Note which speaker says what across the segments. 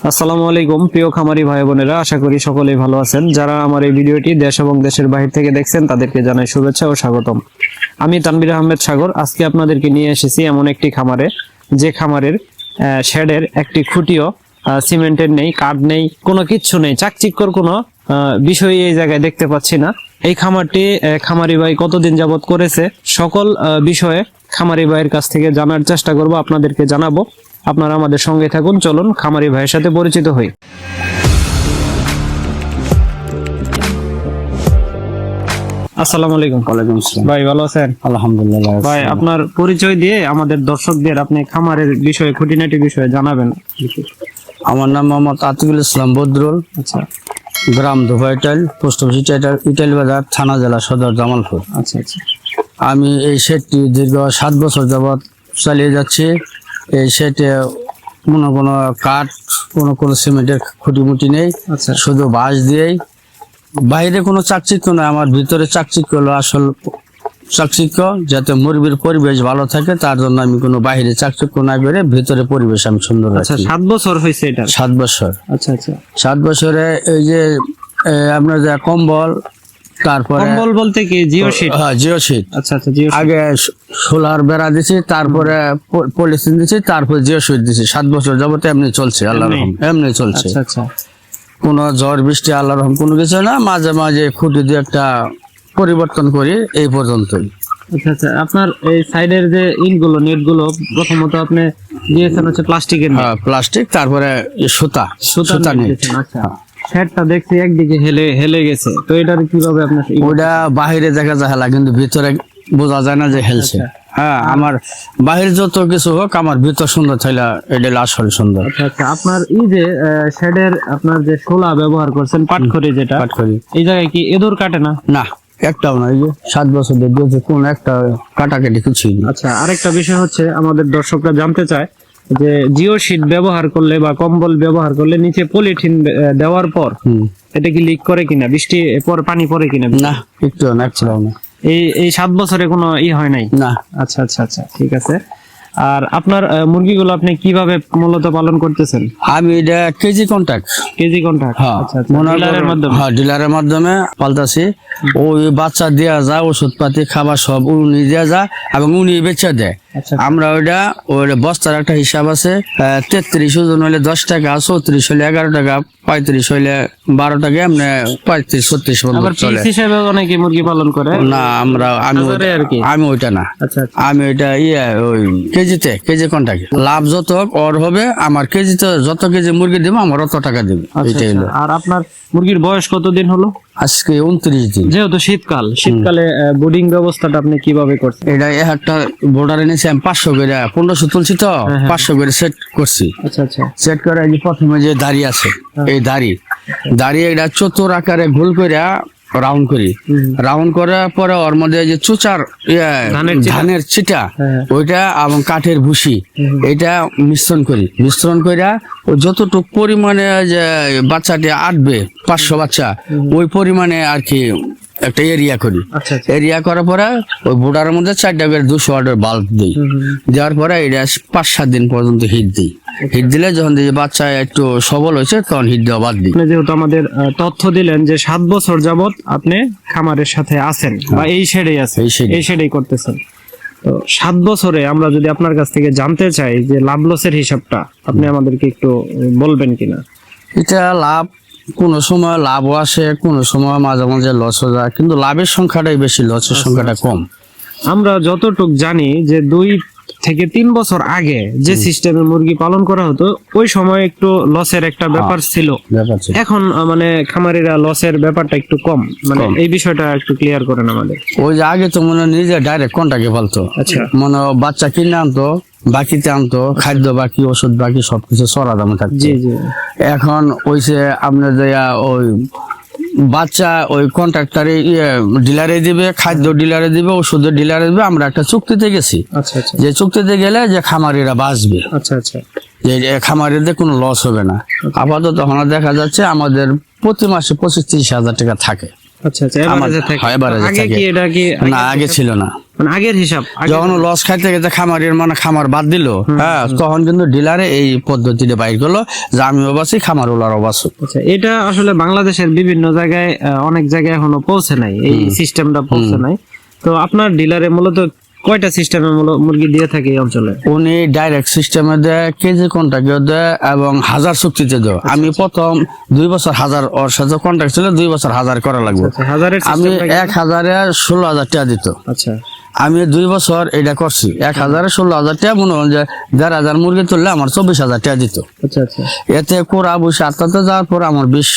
Speaker 1: আসসালামু আলাইকুম, প্রিয় খামারি ভাই বোনেরা, আশা করি সকলেই ভালো আছেন। যারা আমার এই ভিডিওটি দেশ এবং দেশের বাহির থেকে দেখছেন, তাদেরকে জানাই শুভেচ্ছা ও স্বাগতম। আমি তানবির আহমেদ সাগর, আজকে আপনাদেরকে নিয়ে এসেছি এমন একটি খামারে, যে খামারের শেডের একটি খুঁটিও সিমেন্টের নেই, কাঠ নেই, কোনো কিচ্ছু নেই চাকচিক্কর কোনো বিষয় এই জায়গায় দেখতে পাচ্ছি না। এই খামারটি খামারি ভাই কতদিন যাবত করেছে, সকল বিষয়ে খামারি ভাইয়ের কাছ থেকে জানার চেষ্টা করব, আপনাদেরকে জানাব। আপনারা আমাদের সঙ্গে থাকুন চলুন খামারি ভাইয়ের সাথে পরিচিত হই। আসসালামু আলাইকুম।
Speaker 2: ওয়ালাইকুম আসসালাম।
Speaker 1: ভাই ভালো আছেন?
Speaker 2: আলহামদুলিল্লাহ
Speaker 1: ভাই আপনার পরিচয় দিয়ে আমাদের দর্শকদের আপনি খামারের বিষয়ে খুঁটিনাটি বিষয়ে জানাবেন।
Speaker 2: আমার নাম মোহাম্মদ আতিকুল ইসলাম বদরুল।
Speaker 1: আচ্ছা।
Speaker 2: গ্রাম ধোবাইটাইল পোস্ট অফিস ইটাইল বাজার থানা জেলা সদর জামালপুর।
Speaker 1: আচ্ছা আচ্ছা।
Speaker 2: আমি এই শেডটি দীর্ঘ সাত বছর যাবৎ চালিয়ে যাচ্ছি। এই কোনো কোনো কাঠ কোনো কোনো সিমেন্টের খুঁটিমুটি নেই।
Speaker 1: আচ্ছা।
Speaker 2: শুধু বাঁশ দিয়েই। বাইরে কোনো চাকচিক্য নয় আমার ভিতরে চাকচিক্য হলো আসল চাকচিক্য যাতে মুরগির পরিবেশ ভালো থাকে তার জন্য আমি কোনো বাইরে চাকচিক্য না করে ভিতরে পরিবেশ আমি সুন্দর
Speaker 1: আচ্ছা সাত বছর হয়েছে এটা
Speaker 2: সাত বছর।
Speaker 1: আচ্ছা আচ্ছা।
Speaker 2: সাত বছরে এই যে আপনার যা কম্বল তারপরে
Speaker 1: কম্বল বলতে কি? Geo sheet?
Speaker 2: হ্যাঁ জিও শীট।
Speaker 1: আচ্ছা আচ্ছা জিও
Speaker 2: আগে সোলার বেড়া দিছি তারপরে পলিথিন দিছি তারপরে জিও শীট দিছি। সাত বছর যাবত এমনি চলছে আল্লাহ রহম এমনি চলছে।
Speaker 1: আচ্ছা আচ্ছা।
Speaker 2: কোনো ঝড় বৃষ্টি আল্লাহ রহম কোনো কিছু না মাঝে মাঝে খুঁটি দিয়ে একটা পরিবর্তন করি এই পর্যন্তই।
Speaker 1: আচ্ছা আচ্ছা আপনার এই সাইডের যে ইটগুলো নেটগুলো প্রথমত আপনি দিয়েছেন হচ্ছে প্লাস্টিকের।
Speaker 2: হ্যাঁ, প্লাস্টিক তারপরে সুতা সুতা
Speaker 1: দিয়েছেন, আচ্ছা। শেডটা দেখছি একদিকে হেলে হেলে গেছে। তো এটার কীভাবে আপনার
Speaker 2: ওটা বাহিরে দেখা যায় হেলা কিন্তু ভিতরে বোঝা যায় না যে হেলছে। হ্যাঁ আমার বাহির যত কিছু হোক আমার ভিতর সুন্দর থাকলে এটা আসল সুন্দর।
Speaker 1: আচ্ছা আচ্ছা। আপনার এই যে শেডের আপনার যে শোলা ব্যবহার করছেন পাটখড়ি যেটা
Speaker 2: করি
Speaker 1: এই জায়গায় কি এদুর কাটে না?
Speaker 2: না একটাও না এই যে সাত বছর ধরে কোন একটা কাটাকাটি কিছুই না।
Speaker 1: আচ্ছা আরেকটা বিষয় হচ্ছে আমাদের দর্শকরা জানতে চায় যে জিও শিট ব্যবহার করলে বা কম্বল ব্যবহার করলে নিচে পলিথিন দেওয়ার পর। এটা কি লিক করে কিনা? বৃষ্টি পর পানি পড়ে কিনা?
Speaker 2: না একটু না।
Speaker 1: এই এই সাত বছরে কোনো ই হয় নাই?
Speaker 2: না।
Speaker 1: আচ্ছা আচ্ছা আচ্ছা ঠিক আছে। আর আপনার মুরগিগুলো আপনি কীভাবে মূলত পালন করতেছেন?
Speaker 2: আমি এটা কেজি কন্ট্যাক্ট
Speaker 1: কেজি কন্ট্রাক্ট
Speaker 2: হ্যাঁ
Speaker 1: আচ্ছা আচ্ছা ডিলারের মাধ্যমে?
Speaker 2: হ্যাঁ ডিলারের মাধ্যমে পাল্টাছি ওই বাচ্চা দেওয়া যায় ওষুধ পাতি খাবার সব উনি দেওয়া যায় এবং উনি বেচে দেয়। আমরা ওইটা ওই বস্তার একটা হিসাব আছে তেত্রিশ ওজন হলে দশ টাকা চৌত্রিশ হলে এগারো টাকা পঁয়ত্রিশ হলে বারো টাকা এমনি পঁয়ত্রিশ ছত্রিশ চলে।
Speaker 1: পিস অনেকে মুরগি পালন করে?
Speaker 2: না আমরা আমি আমি ওইটা না।
Speaker 1: আচ্ছা আচ্ছা।
Speaker 2: আমি ওইটা ইয়ে ওই কেজিতে কেজি কন্টাকে লাভ যত ওর হবে আমার কেজিতে যত কেজি মুরগি দেবো আমার অত টাকা দেবে।
Speaker 1: আচ্ছা,
Speaker 2: এটাই হলো।
Speaker 1: আচ্ছা। আর আপনার মুরগির বয়স কতদিন হলো?
Speaker 2: আজকে উনত্রিশ দিন।
Speaker 1: যেহেতু শীতকাল শীতকালে বোর্ডিং ব্যবস্থাটা আপনি কীভাবে করছেন?
Speaker 2: এটা একটা বোর্ডার এনেছি আমি পাঁচশো করে পনেরোশো তুলছি তো
Speaker 1: হ্যাঁ,
Speaker 2: পাঁচশো করে সেট করছি।
Speaker 1: আচ্ছা আচ্ছা।
Speaker 2: সেট করে এই প্রথমে যে দাড়ি আছে
Speaker 1: হ্যাঁ।
Speaker 2: এই দাড়ি দাড়ি এটা চতুর আকারে গোল করে রাউন্ড করি। রাউন্ড করার পরে ওর মধ্যে যে চুচার ইয়ে,
Speaker 1: ধানের চিটা। হ্যাঁ।
Speaker 2: ওইটা এবং কাঠের ভুসি এটা মিশ্রণ করি। মিশ্রণ করে ও যতটুকু পরিমাণে যে বাচ্চাটি আটবে পাঁচশো বাচ্চা ওই পরিমাণে আর কি একটা এরিয়া করি।
Speaker 1: আচ্ছা আচ্ছা।
Speaker 2: এরিয়া করার পরে ওই বোর্ডারের মধ্যে চারটা করে দুশো ওয়াটের বাল্ব দিই। দেওয়ার পরে এটা পাঁচ সাত দিন পর্যন্ত হিট দিই। হিট দিলে যখন বাচ্চা একটু সবল হয়েছে তখন হিট দেওয়া বাদ দিই।
Speaker 1: যেহেতু আমাদের তথ্য দিলেন যে সাত বছর যাবত আপনি খামারের সাথে আছেন বা এই শেডেই আছে
Speaker 2: এই
Speaker 1: শেডেই। করতেছেন। তো সাত বছরে আমরা যদি আপনার কাছ থেকে জানতে চাই যে লাভ লসের হিসাবটা আপনি আমাদেরকে একটু বলবেন কিনা?
Speaker 2: এটা লাভ কোনো সময় লাভও আসে কোনো সময় মাঝে মাঝে লসও যায় কিন্তু লাভের সংখ্যাটাই বেশি লসের সংখ্যাটা কম।
Speaker 1: আমরা যতটুক জানি যে দুই থেকে তিন বছর আগে যে সিস্টেমে মুরগি পালন করা হতো ওই সময় একটু লসের একটা ব্যাপার ছিল। এখন মানে খামারিরা লসের ব্যাপারটা একটু কম। মানে এই বিষয়টা একটু ক্লিয়ার করেন আমাদের।
Speaker 2: ওই যে আগে তো মনে হয় নিজে ডাইরেক্ট কন্টাকে ফেলতো
Speaker 1: আচ্ছা।
Speaker 2: মনে হয় বাচ্চা কিনে আনতো বাকিতে আনতো খাদ্য বাকি ওষুধ বাকি সবকিছু সরা দামে থাকতো।
Speaker 1: জি জি।
Speaker 2: এখন ওইসে আপনার দেয়া ওই বাচ্চা ওই কন্ট্রাক্টারে ইয়ে ডিলারে দিবে খাদ্য ডিলারে দিবে ওষুধের ডিলারে দিবে আমরা একটা চুক্তিতে গেছি।
Speaker 1: আচ্ছা আচ্ছা।
Speaker 2: যে চুক্তিতে গেলে যে খামারিরা বাঁচবে।
Speaker 1: আচ্ছা আচ্ছা।
Speaker 2: যে খামারিতে খামারিদের কোনো লস হবে না। আপাতত এখন দেখা যাচ্ছে আমাদের প্রতি মাসে পঁচিশ তিরিশ হাজার টাকা থাকে।
Speaker 1: আচ্ছা আচ্ছা।
Speaker 2: হ্যাঁ,
Speaker 1: আগে
Speaker 2: ছিল না।
Speaker 1: মানে আগের হিসাব
Speaker 2: যখন লস খাইতে গেছে খামারের মানে খামার বাদ দিল হ্যাঁ তখন কিন্তু ডিলারে এই পদ্ধতিতে বাইর করল যে আমিও বাসি খামার বাসুক
Speaker 1: আচ্ছা এটা আসলে বাংলাদেশের বিভিন্ন জায়গায় অনেক জায়গায় এখনও পৌঁছে নাই এই সিস্টেমটা পৌঁছে নাই। তো আপনার ডিলারে মূলত কয়টা সিস্টেমে মুরগি দিয়ে থাকে এই অঞ্চলে?
Speaker 2: উনি ডাইরেক্ট সিস্টেমে দেয় কেজি কন্ট্রাক্টে দেয় এবং হাজার চুক্তিতে দেয়। আমি প্রথম দুই বছর হাজার ওর সাথে কন্ট্রাক্ট ছিল দুই বছর হাজার করা লাগবে।
Speaker 1: আচ্ছা,
Speaker 2: আমি এক হাজারে ষোলো হাজার টাকা দিত।
Speaker 1: আচ্ছা।
Speaker 2: আমি দুই বছর এটা করছি। এক হাজারে ষোলো হাজার টাকা মনে হয় যে দেড় হাজার মুরগি তুললে আমার চব্বিশ হাজার টাকা দিত।
Speaker 1: আচ্ছা আচ্ছা।
Speaker 2: এতে কোরা বসে আটটাতে যাওয়ার পর আমার বিশ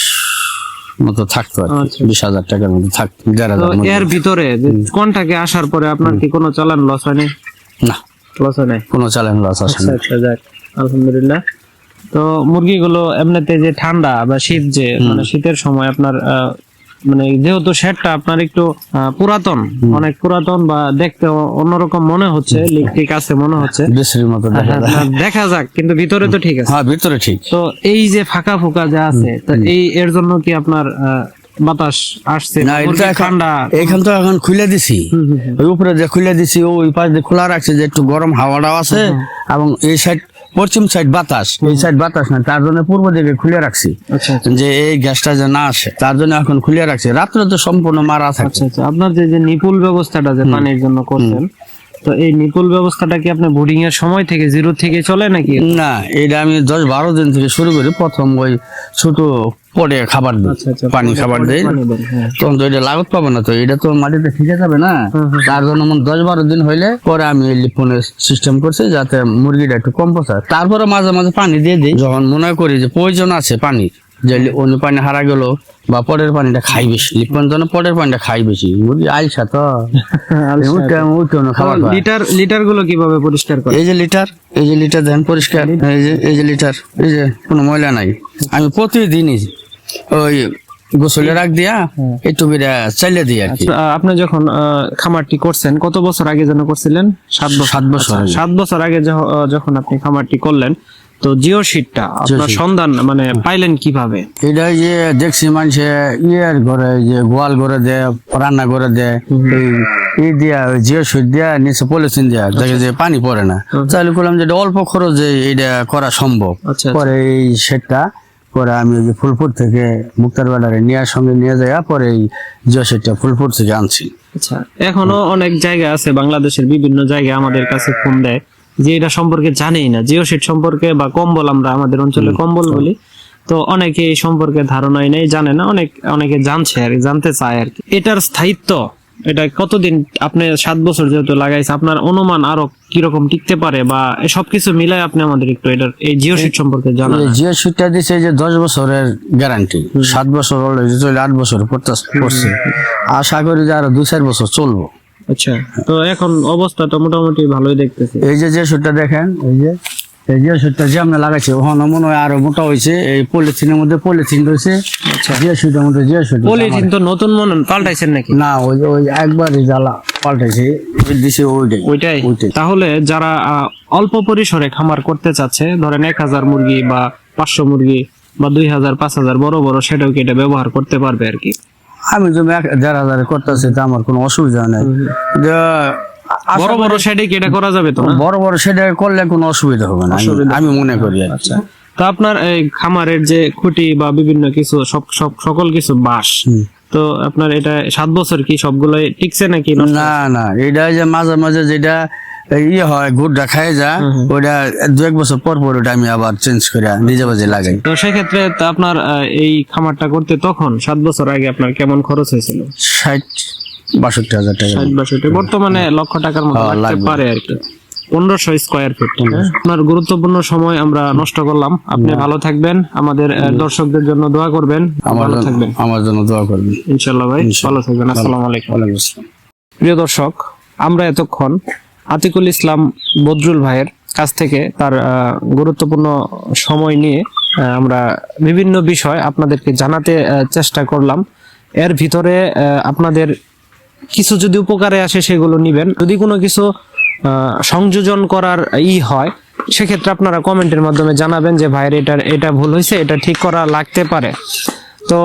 Speaker 2: মতো থাকতো।
Speaker 1: আচ্ছা।
Speaker 2: বিশ হাজার টাকার মতো থাকতো দেড় হাজার
Speaker 1: এর ভিতরে কোনটাকে আসার পরে আপনার কি কোনো চালান লস হয়নি?
Speaker 2: না।
Speaker 1: লস হয় নাই?
Speaker 2: কোনো চ্যালেঞ্জ লস আসে না
Speaker 1: আলহামদুলিল্লাহ। তো মুরগিগুলো এমনিতে যে ঠান্ডা বা শীত যে মানে শীতের সময় আপনার মানে যেহেতু শেডটা আপনার একটু পুরাতন অনেক পুরাতন বা দেখতে অন্যরকম মনে হচ্ছে লিকটিক আছে মনে হচ্ছে।
Speaker 2: মতো দেখা যায়।
Speaker 1: হ্যাঁ, দেখা যাক কিন্তু ভিতরে তো ঠিক আছে।
Speaker 2: হ্যাঁ ভিতরে ঠিক।
Speaker 1: তো এই যে ফাঁকা ফোকা যা আছে তো এই এর জন্য কি আপনার বাতাস আসছে?
Speaker 2: না এটা এখন-
Speaker 1: ঠান্ডা?
Speaker 2: এইখান তো এখন খুলে দিছি। ওই উপরে যে খুলে দিছি ওই পাশ খোলা রাখছে যে একটু গরম হাওয়াটাও আছে এবং এই সাইড পশ্চিম সাইড বাতাস। এই সাইড বাতাস না তার জন্য পূর্ব দিকে খুলে রাখছি।
Speaker 1: আচ্ছা আচ্ছা।
Speaker 2: যে এই গ্যাসটা যে না আসে তার জন্য এখন খুলে রাখছি। রাত্রে তো সম্পূর্ণ মারা থাকে।
Speaker 1: আচ্ছা আপনার যে যে নিপুল ব্যবস্থাটা যে পানির জন্য করছেন তো এই নিপুল ব্যবস্থাটা কি আপনি বোর্ডিং এর সময় থেকে জিরো থেকে চলে নাকি?
Speaker 2: না এটা আমি দশ বারো দিন থেকে শুরু করি। প্রথম ওই ছোট পরে খাবার দিই
Speaker 1: আচ্ছা আচ্ছা
Speaker 2: পানি খাবার দিই।
Speaker 1: হ্যাঁ।
Speaker 2: তখন তো এটা লাগত পাবে না তো এটা তো মাটিতে ঠিকে যাবে না। তার জন্য দশ বারো দিন হইলে পরে আমি লিপনের সিস্টেম করছি যাতে মুরগিটা একটু কম পচায় তারপরে মাঝে মাঝে পানি দিয়ে দিই। যখন মনে করি যে প্রয়োজন আছে পানি যে অন্য পানি হারা গেল বা পরের পানিটা খাই বেশি। লিপন যেন পরের পানিটা খাই বেশি। মুরগি আইসা তো।
Speaker 1: লিটার লিটারগুলো কীভাবে পরিষ্কার করে?
Speaker 2: এই যে লিটার এই যে লিটার দেন পরিষ্কার। এই যে এই যে লিটার এই যে কোনো ময়লা নাই। আমি প্রতিদিনই ওই গোসলে রাখ দিয়া একটু করে চাইলে কি।
Speaker 1: আচ্ছা, আপনি যখন খামারটি করছেন কত বছর আগে যেন করছিলেন? সাত বছর।
Speaker 2: সাত বছর
Speaker 1: আচ্ছা। সাত বছর আগে যখন আপনি খামারটি করলেন তো জিও শিটটা আপনার সন্ধান মানে পাইলেন কীভাবে?
Speaker 2: এটা যে দেখছি মানুষে ইয়ের ঘরে যে গোয়াল ঘরে দেয় রান্না করে দেয় ই দিয়া জিও সুইট দিয়া নিচে পলিথিন দিয়া দেখে যে পানি পড়ে না। তাহলে বললাম যে অল্প খরচে এটা করা সম্ভব।
Speaker 1: আচ্ছা
Speaker 2: পরে এই সেটটা পরে আমি ওই যে ফুলপুর থেকে মুক্তার বেলারে নেওয়ার সঙ্গে নিয়ে যাই পরে এই জিও সেটটা ফুলপুর থেকে আনছি।
Speaker 1: আচ্ছা এখনও অনেক জায়গা আছে বাংলাদেশের বিভিন্ন জায়গায় আমাদের কাছে ফোন দেয়। যে এটা সম্পর্কে জানেই না জিও শিট সম্পর্কে বা কম্বল আমরা আমাদের অঞ্চলে কম্বল বলি। তো অনেকে এই সম্পর্কে ধারণাই নেই জানে না অনেক অনেকে জানছে আর জানতে চায় আর কি। এটার স্থায়িত্ব এটা কতদিন আপনি সাত বছর যেহেতু লাগাইছে আপনার অনুমান আরও কীরকম টিকতে পারে বা সবকিছু মিলাই আপনি আমাদের একটু এটার এই জিও শিট সম্পর্কে জানান।
Speaker 2: জিও সুটটা দিছে যে দশ বছরের গ্যারান্টি সাত বছর হলে চলে আট বছর পড়ছে। আশা করি যে আরও দুই চার বছর চলবো।
Speaker 1: আচ্ছা। তো এখন অবস্থা তো মোটামুটি ভালোই দেখতেছি।
Speaker 2: এই যে যে সুটটা দেখেন এই যে এই যে সুটটা যে আমরা লাগাইছি ওখানে মনে হয় আরও মোটা হয়েছে এই পলিথিনের মধ্যে পলিথিন রয়েছে। যে সুটের মধ্যে যে সুট
Speaker 1: পলিথিন তো নতুন মনে পাল্টাইছেন নাকি?
Speaker 2: না ওই ওই একবারই জ্বালা পাল্টাইছে দিছে ওইটাই
Speaker 1: ওইটাই। তাহলে যারা অল্প পরিসরে খামার করতে চাচ্ছে ধরেন এক হাজার মুরগি বা পাঁচশো মুরগি বা দুই হাজার পাঁচ হাজার বড় বড় সেটাও কি এটা ব্যবহার করতে পারবে আর কি?
Speaker 2: আমি এক দেড় হাজার করতেছি তা আমার কোনো অসুবিধা নেই।
Speaker 1: বড় বড় সেটে কি এটা করা যাবে তো
Speaker 2: বড় বড় সেটা করলে কোনো অসুবিধা হবে না। আমি- আমি মনে করি
Speaker 1: আচ্ছা। তো আপনার এই খামারের যে খুঁটি বা বিভিন্ন কিছু সব- সব- সকল কিছু বাঁশ তো আপনার এটা সাত বছর কি সবগুলোই টিকছে নাকি?
Speaker 2: না না এটা যে মাঝে মাঝে যেটা ইয়ে হয় গুড়টা খাই যা ওটা দু এক বছর পর পর ওটা আমি আবার চেঞ্জ করে নিজে বাজে লাগাই।
Speaker 1: তো সেক্ষেত্রে আপনার এই খামারটা করতে তখন সাত বছর আগে আপনার কেমন খরচ হয়েছিল?
Speaker 2: ষাট বাষট্টি হাজার টাকা।
Speaker 1: ষাট বাষট্টি বর্তমানে লক্ষ টাকার মতো
Speaker 2: হ্যাঁ,
Speaker 1: লাগতে পারে আর কি। পনেরোশো স্কোয়ার ফিট আপনার গুরুত্বপূর্ণ সময় আমরা নষ্ট করলাম। আপনি ভালো থাকবেন। আমাদের দর্শকদের জন্য দোয়া করবেন।
Speaker 2: আমার
Speaker 1: ভালো
Speaker 2: জন্য-
Speaker 1: থাকবেন।
Speaker 2: আমার জন্য দোয়া করবেন।
Speaker 1: ইনশাল্লাহ ভাই ভালো থাকবেন। আসসালামু আলাইকুম। প্রিয় দর্শক আমরা এতক্ষণ আতিকুল ইসলাম বদরুল ভাইয়ের কাছ থেকে তার গুরুত্বপূর্ণ সময় নিয়ে আমরা বিভিন্ন বিষয় আপনাদেরকে জানাতে চেষ্টা করলাম। এর ভিতরে আপনাদের কিছু যদি উপকারে আসে সেগুলো নিবেন। যদি কোনো কিছু সংযোজন করার ই হয়, সেক্ষেত্রে আপনারা কমেন্টের মাধ্যমে জানাবেন যে, ভাইয়ের এটা এটা ভুল হয়েছে, এটা ঠিক করা লাগতে পারে। তো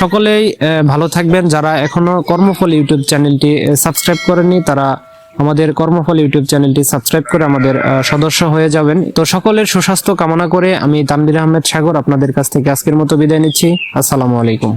Speaker 1: সকলেই ভালো থাকবেন। যারা এখনও কর্মফল ইউটিউব চ্যানেলটি সাবস্ক্রাইব করেনি তারা আমাদের কর্মফল ইউটিউব চ্যানেলটি সাবস্ক্রাইব করে আমাদের সদস্য হয়ে যাবেন। তো সকলের সুস্বাস্থ্য কামনা করে আমি তানবির আহমেদ সাগর আপনাদের কাছ থেকে আজকের মতো বিদায় নিচ্ছি। আসসালামু আলাইকুম।